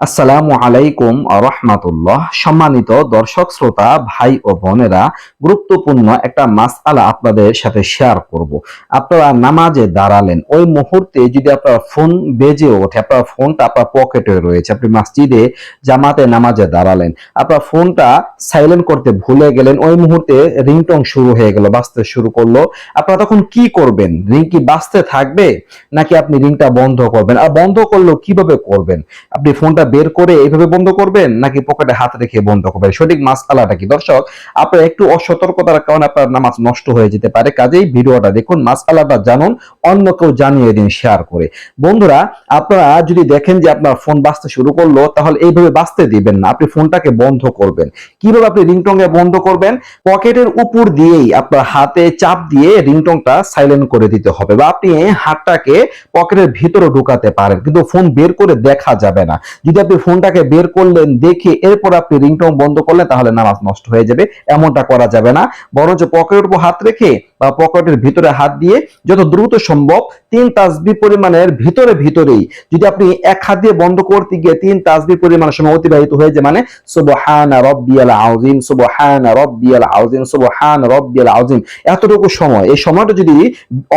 আসসালামু আলাইকুম রহমাতুল্লাহ। সম্মানিত দর্শক, শ্রোতা, ভাই ও বোনেরা, গুরুত্বপূর্ণ একটা মাসআলা আপনাদের সাথে শেয়ার করব। আপনারা নামাজে দাঁড়ালেন, ওই মুহূর্তে যদি আপনার ফোন বেজে ওঠে, আপনার ফোনটা আপনার পকেটে রয়েছে, আপনি মসজিদে, জামাতে নামাজে দাঁড়ালেন, আপনার ফোনটা সাইলেন্ট করতে ভুলে গেলেন, ওই মুহূর্তে রিংটং শুরু হয়ে গেল বাঁচতে শুরু করল। আপনারা তখন কি করবেন? রিং কি বাঁচতে থাকবে? নাকি আপনি রিংটা বন্ধ করবেন? আর বন্ধ করলেও কীভাবে করবেন? আপনি ফোনটা বের করে এইভাবে বন্ধ করবেন, নাকি পকেটে হাত রেখে বন্ধ করবেন? সঠিক মাসআলাটা কি? দর্শক, আপনার একটু অসতর্কতার কারণে আপনার নামাজ নষ্ট হয়ে যেতে পারে। কাজেই ভিডিওটা দেখুন, মাসআলাটা জানুন, অন্য কেউ জানিয়ে দিন শেয়ার করে। বন্ধুরা, আপনারা যদি দেখেন যে আপনার ফোন বাজতে শুরু করল, তাহলে এইভাবে বাজতে দিবেন না। আপনি ফোনটাকে বন্ধ করবেন। কীভাবে আপনি রিংটংয়ে বন্ধ করবেন? পকেটের উপর দিয়েই আপনার হাতে চাপ দিয়ে রিংটংটা সাইলেন্ট করে দিতে হবে। বা আপনি হাতটাকে পকেটের ভিতরে ঢুকাতে পারেন, কিন্তু ফোন বের করে দেখা যাবে না। যদি আপনি ফোনটাকে বের করলেন, দেখে এরপর আপনি রিংটং বন্ধ করলেন, তাহলে নামাজ নষ্ট হয়ে যাবে। এমনটা করা যাবে না। বরঞ্চ পকেটের উপর হাত রেখে বা পকেটের ভিতরে হাত দিয়ে যত দ্রুত সম্ভব তিন তাসবি পরিমাণের ভিতরে ভিতরেই যদি আপনি এক হাত দিয়ে বন্ধ করতে গিয়ে তিন তাসবি পরিমাণ সময় অতিবাহিত হয়ে যায় মানে সুবহান রব্বিয়াল আউজিম সুবহান রব্বিয়াল আউজিম সুবহান রব্বিয়াল আউজিম এতটুকু সময়। এই সময়টা যদি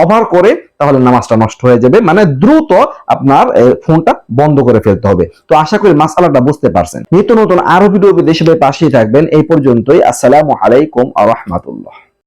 ওভার করে, তাহলে নামাজটা নষ্ট হয়ে যাবে মানে দ্রুত আপনার ফোনটা বন্ধ করে ফেলতে হবে। তো আশা করি মাসালাটা বুঝতে পারছেন। নিত্য নতুন আরও ভিডিও দেশে পাশেই থাকবেন। এই পর্যন্তই। আসসালামু আলাইকুম আ রহমাতুল্লাহ।